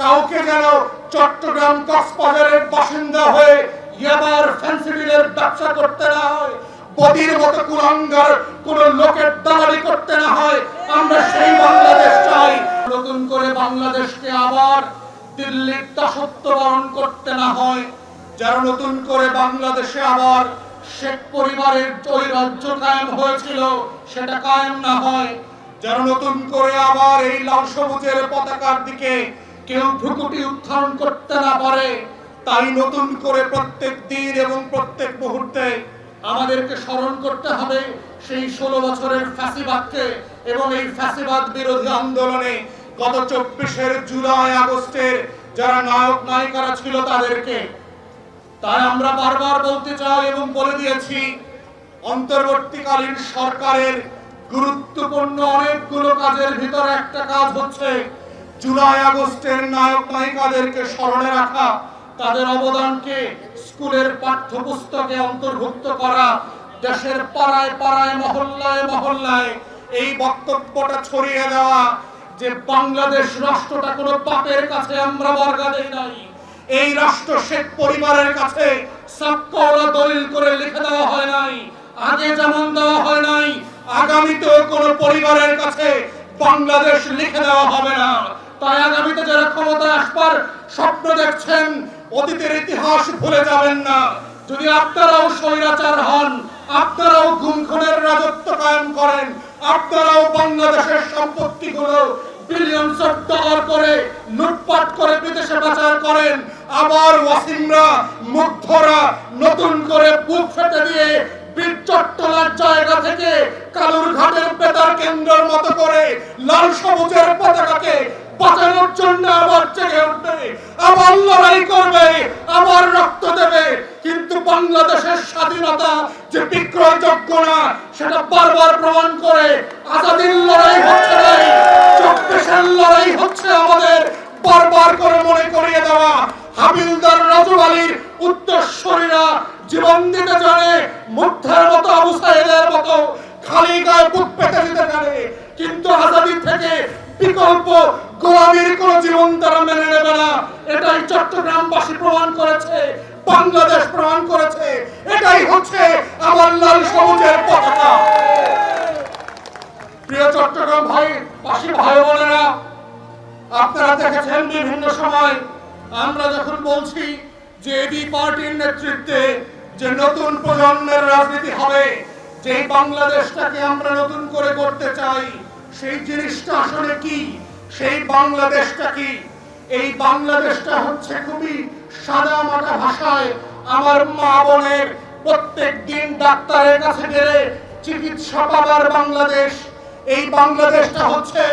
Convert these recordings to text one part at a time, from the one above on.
কাউকে যেন চট্টগ্রাম কক্সবাজারের বাসিন্দা হয়ে ইয়াবার ফেন্সিডিলের ব্যবসা করতে না হয়, বদির মতো কুলাঙ্গার কোন লোকের দালালি করতে না হয়, আমরা সেই বাংলাদেশ চাই। নতুন করে বাংলাদেশকে আবার দিল্লির দাসত্ব বরণ করতে না হয়, যারা নতুন করে বাংলাদেশে আবার শেখ পরিবারের ওই রাজ্য কায়েম হয়েছিল, সেটা কায়েম না হয়, যারা নতুন করে আবার এই লাল সবুজের পতাকার দিকে কেউ ভ্রুকুটি উত্থান করতে না পারে, তাই নতুন করে প্রত্যেক দিন এবং প্রত্যেক মুহূর্তে আমাদেরকে স্মরণ করতে হবে সেই ষোলো বছরের ফ্যাসিবাদকে এবং এই ফ্যাসিবাদ বিরোধী আন্দোলনে গত চব্বিশের জুলাই, আগস্টের যারা নায়ক নায়িকারা ছিল তাদেরকে। তাই আমরা বারবার বলতে চাই এবং বলে দিয়েছি, অন্তর্বর্তীকালীন সরকারের গুরুত্বপূর্ণ অনেকগুলো কাজের ভিতরে একটা কাজ হচ্ছে জুলাই আগস্টের নায়ক নায়িকাদেরকে স্মরণে রাখা, তাদের অবদানকে স্কুলের পাঠ্যপুস্তকে অন্তর্ভুক্ত করা, দেশের পাড়ায় পাড়ায়, মহল্লায় মহল্লায় এই বক্তব্যটা ছড়িয়ে দেওয়া যে বাংলাদেশ রাষ্ট্রটা কোনো পাপের কাছে আমরা বর্গা দেই নাই। এই রাষ্ট্র শেখ পরিবারের কাছে সাক্কওয়ালা দলিল করে লিখে দেওয়া হয় নাই। আগে যেমন দেওয়া হয় নাই, আগামীতেও কোনো পরিবারের কাছে বাংলাদেশ লিখে দেওয়া হবে না। তাই আগামীতে যারা ক্ষমতায় আসবার স্বপ্ন দেখছেন, অতীতের ইতিহাস ভুলে যাবেন না। যদি আপনারাও স্বৈরাচার হন, আপনারাও গুমখুনের রাজত্ব কায়েম করেন, আপনারাও বাংলাদেশের সম্পত্তিগুলো বিলিয়নস অফ ডলার করে লুটপাট করে বিদেশে পাচার করেন, আবার ওয়াসিমরা, মুগ্ধরা নতুন করে বুক ফেটে দিয়ে বীর চট্টলার জায়গা থেকে কালুর ঘাটের বেতার কেন্দ্রের মতো করে লাল সবুজের পতাকাকে বাঁচানোর জন্য আবার জেগে উঠবে আবার লড়াই করবে আবার রক্ত দেবে। কিন্তু বাংলাদেশের স্বাধীনতা যে বিক্রয়যোগ্য না, সেটা বারবার প্রমাণ করে আজাদির লড়াই হচ্ছে লড়াই হচ্ছে আমাদের বারবার করে মনে করিয়ে দেওয়া। হাবিলদার আলীর উত্তরসূরিরা জীবন দিতে জানে, মুগ্ধের মতো আবু মতো, খালি গায়ে বুক পেতে দিতে জানে। কিন্তু আজাদি থেকে বিকল্প গোলামীর কোন জীবন তারা মেনে নেবে না। এটাই চট্টগ্রামবাসী প্রমাণ করেছে, বাংলাদেশ প্রমাণ করেছে। এটাই হচ্ছে আমার লাল সবুজের পতাকা। প্রিয় চট্টগ্রাম ভাই পাশি ভাই বোনেরা, আপনারা দেখেছেন বিভিন্ন সময় আমরা যখন বলছি যে এবি পার্টির নেতৃত্বে যে নতুন প্রজন্মের রাজনীতি হবে যে বাংলাদেশটাকে আমরা নতুন করে করতে চাই, সেই জিনিসটা আসলে কি? সেই বাংলাদেশটা কি? এই বাংলাদেশটা হচ্ছে খুবই সাদা মাটা ভাষায় আমার মা বোনের প্রত্যেক দিন ডাক্তারের কাছে গেলে চিকিৎসা পাবার বাংলাদেশ। এই বাংলাদেশটা হচ্ছে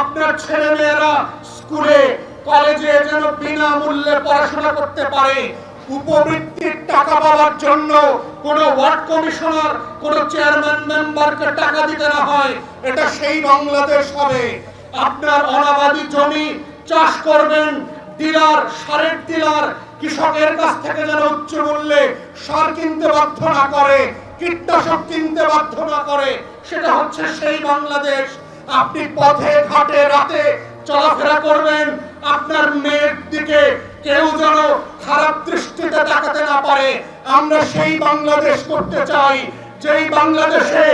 আপনার ছেলে মেয়েরা স্কুলে, কলেজে যেন বিনামূল্যে পড়াশোনা করতে পারে। উপবৃত্তির টাকা পাওয়ার জন্য কোন ওয়ার্ড কমিশনার, কোন চেয়ারম্যান মেম্বারকে টাকা দিতে না হয়। এটা সেই বাংলাদেশ হবে। আপনার অনাবাদি জমি চাষ করবেন, ডিলার, সারের ডিলার, কৃষকের কাছ থেকে যেন উচ্চ মূল্যে সার কিনতে বাধ্য না করে, কীটনাশক কিনতে বাধ্য না করে, সেটা হচ্ছে সেই বাংলাদেশ। আপনি পথে, ঘাটে, রাতে চলাফেরা করবেন, আপনার মেয়ের দিকে কেউ যেন খারাপ দৃষ্টিতে তাকাতে না পারে। আমরা সেই বাংলাদেশ করতে চাই, যেই বাংলাদেশে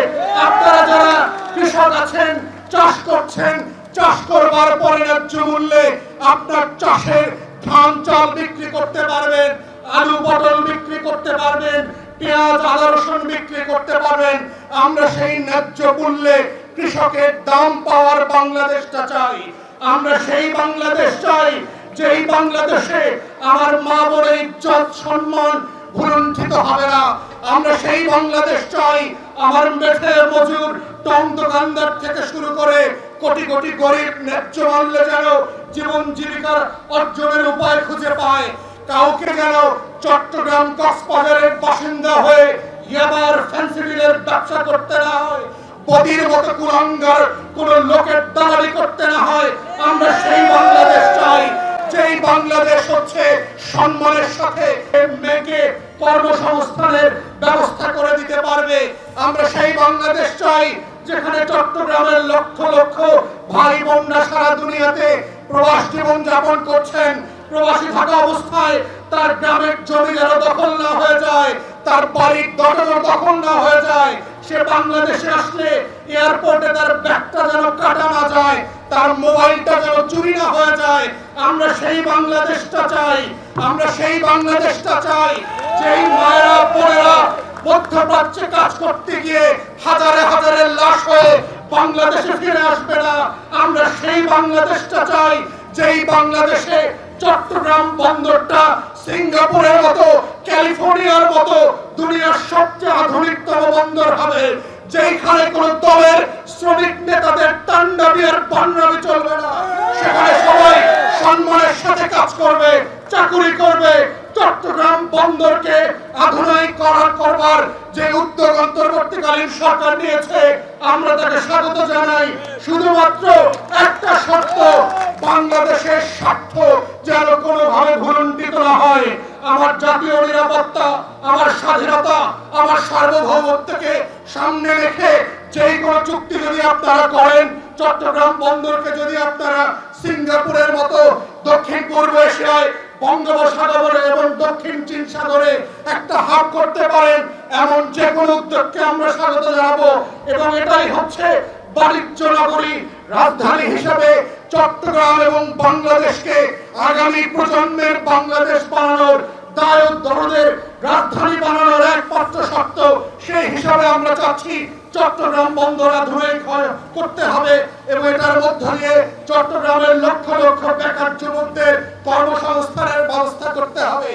আপনারা যারা কৃষক আছেন, চাষ করছেন চাষ করবার পরে ন্যায্য মূল্যে আপনার চাষের ধান চাল বিক্রি করতে পারবেন, আলু পটল বিক্রি করতে পারবেন, পেঁয়াজ, আদা, রসুন বিক্রি করতে পারবেন। আমরা সেই ন্যায্য মূল্যে কৃষকের দাম পাওয়ার বাংলাদেশটা চাই। আমরা সেই বাংলাদেশ চাই, যেই বাংলাদেশে আমার মা বোনের ইজ্জত, সম্মান ভুলুণ্ঠিত হবে না। আমরা সেই বাংলাদেশ চাই। আমার মেঠে মজুর টং দোকানদার থেকে শুরু করে কোটি কোটি গরিব, ন্যায্য মূল্যে যেন জীবন জীবিকার অর্জনের উপায় খুঁজে পায়। কাউকে যেন চট্টগ্রাম কক্সবাজারের বাসিন্দা হয়ে ইয়াবার ফ্যান্সিডিলের ব্যবসা করতে না হয়, বদির মতো কুলাঙ্গার কোন লোকের দালালি করতে না হয়, আমরা সেই বাংলাদেশ চাই, যেই বাংলাদেশ হচ্ছে সম্মানের সাথে মেয়েকে কর্মসংস্থানের ব্যবস্থা করে দিতে পারবে। আমরা সেই বাংলাদেশ চাই, যেখানে চট্টগ্রামের লক্ষ লক্ষ ভাই বোনরা সারা দুনিয়াতে প্রবাস জীবন যাপন করছেন। প্রবাসী থাকা অবস্থায় তার গ্রামের জমি যেন দখল না হয়ে যায়, তার বাড়ির দখল দখল না হয়ে যায়। সে বাংলাদেশে আসলে এয়ারপোর্টে তার ব্যাগটা যেন কাটা না যায়, তার মোবাইলটা যেন চুরি না হয়ে যায়। আমরা সেই বাংলাদেশটা চাই, আমরা সেই বাংলাদেশটা চাই, যেই মায়েরা বোনেরা মধ্যপ্রাচ্যে কাজ করতে গিয়ে হাজারে হাজারে লাশ হয়ে বাংলাদেশে ফিরে আসবে না। আমরা সেই বাংলাদেশটা চাই, যেই বাংলাদেশে চট্টগ্রাম বন্দরটা সিঙ্গাপুরের মতো, ক্যালিফোর্নিয়ার মতো দুনিয়ার সবচেয়ে আধুনিকতম বন্দর হবে যেখানে কোন দলের শ্রমিক নেতাদের তাণ্ডাবি আর পান্ডাবি চলবে না। সেখানে সবাই সম্মানের সাথে কাজ করবে, চাকুরি করবে চট্টগ্রাম বন্দরকে আধুনিকরণ করবার যে উদ্যোগ অন্তর্বর্তীকালীন সরকার নিয়েছে, আমরা তাকে স্বাগত জানাই। শুধুমাত্র একটা শর্ত, বাংলাদেশের স্বার্থ যেন কোনোভাবে ভুলুণ্ঠিত না হয়। আমার জাতীয় নিরাপত্তা, আমার স্বাধীনতা, আমার সার্বভৌমত্বকে সামনে রেখে যেই কোনো চুক্তি যদি আপনারা করেন, চট্টগ্রাম বন্দরকে যদি আপনারা সিঙ্গাপুরের মতো দক্ষিণ পূর্ব এশিয়ায় বঙ্গোপসাগরে এবং দক্ষিণ চীন সাগরে একটা হাব করতে পারেন, এমন যে কোনো উদ্যোগকে আমরা স্বাগত জানাব। এবং এটাই হচ্ছে বাণিজ্য নগরী রাজধানী হিসেবে চট্টগ্রাম এবং বাংলাদেশকে আগামী প্রজন্মের বাংলাদেশ বানানোর দায় দরদের রাজধানী বানানোর একমাত্র শর্ত সেই হিসাবে আমরা চাচ্ছি। চট্টগ্রাম বন্দর আধুনিক করতে হবে এবং এটার মধ্য দিয়ে চট্টগ্রামের লক্ষ লক্ষ বেকার যুবকদের কর্মসংস্থানের ব্যবস্থা করতে হবে।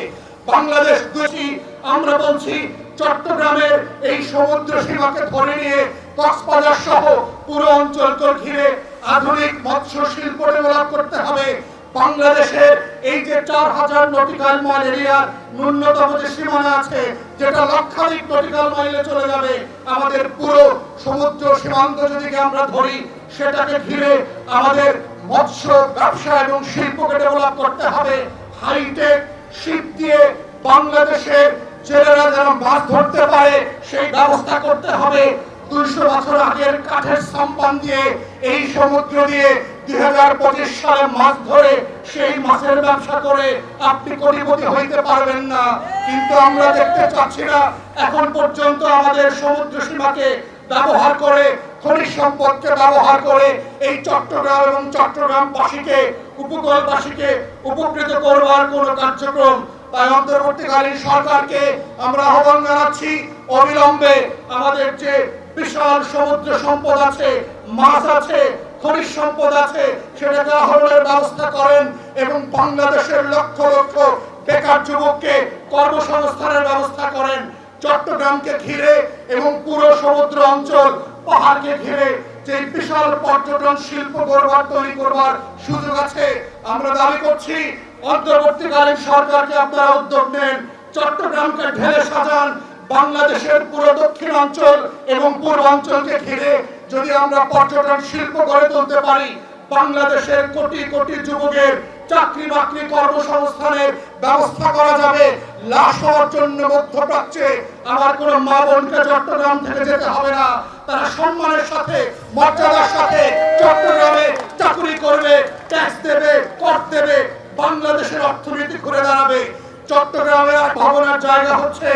বাংলাদেশ দোষী, আমরা বলছি চট্টগ্রামের এই সমুদ্র সীমাকে ধরে নিয়ে কক্সবাজার সহ পুরো অঞ্চলকে ঘিরে আধুনিক মৎস্য শিল্প ডেভেলপ করতে হবে। বাংলাদেশের এই যে চার হাজার নটিক্যাল মাইল ন্যূনতম যে সীমানা আছে, যেটা লক্ষাধিক নটিক্যাল মাইলে চলে যাবে, আমাদের পুরো সমুদ্র সীমান্ত যদি আমরা ধরি, সেটাকে ঘিরে আমাদের মৎস্য, ব্যবসা এবং শিল্পকে ডেভেলপ করতে হবে। হাইটেক শিপ দিয়ে বাংলাদেশের জেলেরা যেন মাছ ধরতে পারে, সেই ব্যবস্থা করতে হবে। দুইশো বছর আগের কাঠের সম্পান দিয়ে, এই সমুদ্র দিয়ে দুই সালে মাছ ধরে সেই মাছের ব্যবসা করে আপনি কোটিপতি হইতে পারবেন না। কিন্তু আমরা দেখতে চাচ্ছি না, এখন পর্যন্ত আমাদের সমুদ্র ব্যবহার করে, খনিজ সম্পদকে ব্যবহার করে এই চট্টগ্রাম এবং চট্টগ্রামবাসীকে, উপকূলবাসীকে উপকৃত করবার কোনো কার্যক্রম তাই অন্তর্বর্তীকালীন সরকারকে আমরা আহ্বান জানাচ্ছি, অবিলম্বে আমাদের যে বিশাল সমুদ্র সম্পদ আছে, মাছ আছে খনিজ সম্পদ আছে সেটাকে আহরণের ব্যবস্থা করেন এবং বাংলাদেশের লক্ষ লক্ষ বেকার যুবককে কর্মসংস্থানের ব্যবস্থা করেন। চট্টগ্রামকে ঘিরে এবং পুরো সমুদ্র অঞ্চল পাহাড়কে ঘিরে যে বিশাল পর্যটন শিল্প গড়বার, তৈরি করবার সুযোগ আছে, আমরা দাবি করছি অন্তর্বর্তীকালীন সরকারকে আপনারা উদ্যোগ নেন। চট্টগ্রামকে ঢেলে সাজান বাংলাদেশের পুরো দক্ষিণাঞ্চল এবং পূর্বাঞ্চলকে ঘিরে যদি আমরা পর্যটন শিল্প গড়ে তুলতে পারি, বাংলাদেশের কোটি কোটি যুবকের চাকরি বাকরি কর্মসংস্থানের ব্যবস্থা করা যাবে, লাশ হওয়ার জন্য মধ্যপ্রাচ্যে আমার কোন মা বোনকে চট্টগ্রাম থেকে যেতে হবে না। তারা সম্মানের সাথে, মর্যাদার সাথে চট্টগ্রামে চাকরি করবে ট্যাক্স দেবে, কর দেবে, বাংলাদেশের অর্থনীতি ঘুরে দাঁড়াবে। চট্টগ্রামে আর ভাবনার জায়গা হচ্ছে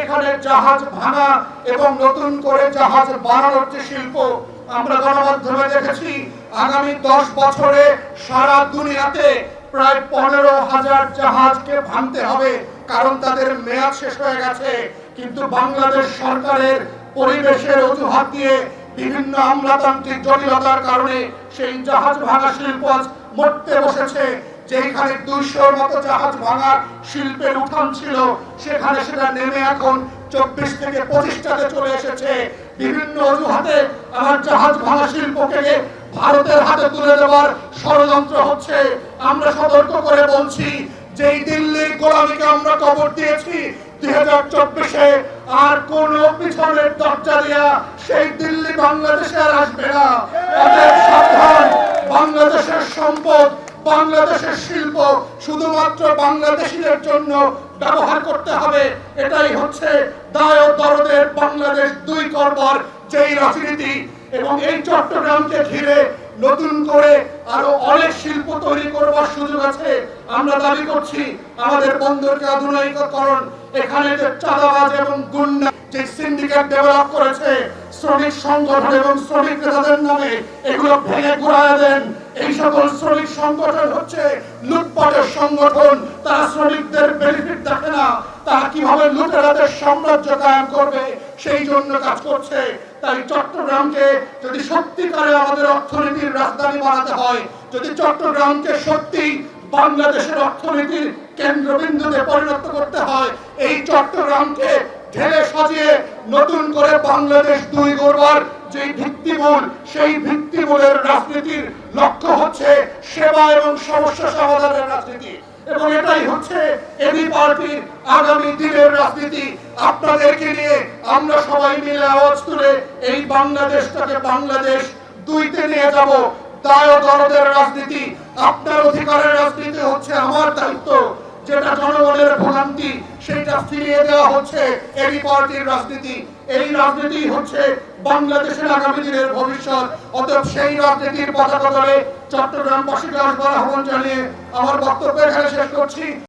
এখানে জাহাজ ভাঙা এবং নতুন করে জাহাজ বানানোর যে শিল্প আমরা গণমাধ্যমে দেখেছি, আগামী দশ বছরে সারা দুনিয়াতে প্রায় পনেরো হাজার জাহাজকে ভাঙতে হবে, কারণ তাদের মেয়াদ শেষ হয়ে গেছে। কিন্তু বাংলাদেশ সরকারের পরিবেশের অজুহাত দিয়ে বিভিন্ন আমলাতান্ত্রিক জটিলতার কারণে সেই জাহাজ ভাঙা শিল্প মরতে বসেছে। যেখানে দুইশোর মতো জাহাজ ভাঙার শিল্পের উঠান ছিল, সেখানে সেটা নেমে এখন চব্বিশ থেকে পঁচিশটাতে চলে এসেছে। বিভিন্ন অজুহাতে আমার জাহাজ ভাঙা শিল্পকে ভারতের হাতে তুলে দেওয়ার ষড়যন্ত্র হচ্ছে। আমরা সতর্ক করে বলছি যে দিল্লির গোলামিকে আমরা কবর দিয়েছি দুই হাজার চব্বিশে, আর কোন পিছনের দরজা দিয়া সেই দিল্লি বাংলাদেশে আর আসবে না। বাংলাদেশের সম্পদ বাংলাদেশের শিল্প শুধুমাত্র বাংলাদেশিদের জন্য ব্যবহার করতে হবে। এটাই হচ্ছে দায় দরদের বাংলাদেশ দুই করবার যেই রাজনীতি। এবং এই চট্টগ্রামকে ঘিরে নতুন করে আরও অনেক শিল্প তৈরি করবার সুযোগ আছে। আমরা দাবি করছি, আমাদের বন্দরকে আধুনিকরণ এখানে যে চাঁদাবাজ এবং গুন্ডা যে সিন্ডিকেট ডেভেলপ করেছে, শ্রমিক সংগঠন এবং শ্রমিক নেতাদের নামে এগুলো ভেঙে ঘুরায় দেন। এই সকল শ্রমিক সংগঠন হচ্ছে লুটপাটের সংগঠন। তারা শ্রমিকদের বেনিফিট দেখে না। তারা কীভাবে লুটেরাদের সাম্রাজ্য কায়েম করবে, সেই জন্য কাজ করছে। তাই চট্টগ্রামকে যদি সত্যিকারে আমাদের অর্থনীতির রাজধানী বানাতে হয়, যদি চট্টগ্রামকে সত্যি বাংলাদেশের অর্থনীতির কেন্দ্রবিন্দুতে পরিণত করতে হয়, এই চট্টগ্রামকে ঢেলে সাজিয়ে নতুন করে বাংলাদেশ দুই গড়বার যে ভিত্তিমূল, সেই ভিত্তিমূলের রাজনীতির লক্ষ্য হচ্ছে সেবা এবং সমস্যা সমাধানের রাজনীতি। এবং এটাই হচ্ছে এবি পার্টির আগামী দিনের রাজনীতি। আপনাদেরকে নিয়ে আমরা সবাই মিলে আওয়াজ তুলে এই বাংলাদেশটাকে বাংলাদেশ দুইতে নিয়ে যাব। দায় দরদের রাজনীতি, আপনার অধিকারের রাজনীতি হচ্ছে আমার দায়িত্ব। যেটা জনগণের ভোগান্তি সেটা ফিরিয়ে দেওয়া হচ্ছে এই পার্টির রাজনীতি। এই রাজনীতি হচ্ছে বাংলাদেশের আগামী দিনের ভবিষ্যৎ। অতএব সেই রাজনীতির পতাকা দলে চট্টগ্রামবাসীকে আহ্বান জানিয়ে আমার বক্তব্য এখানে শেষ করছি।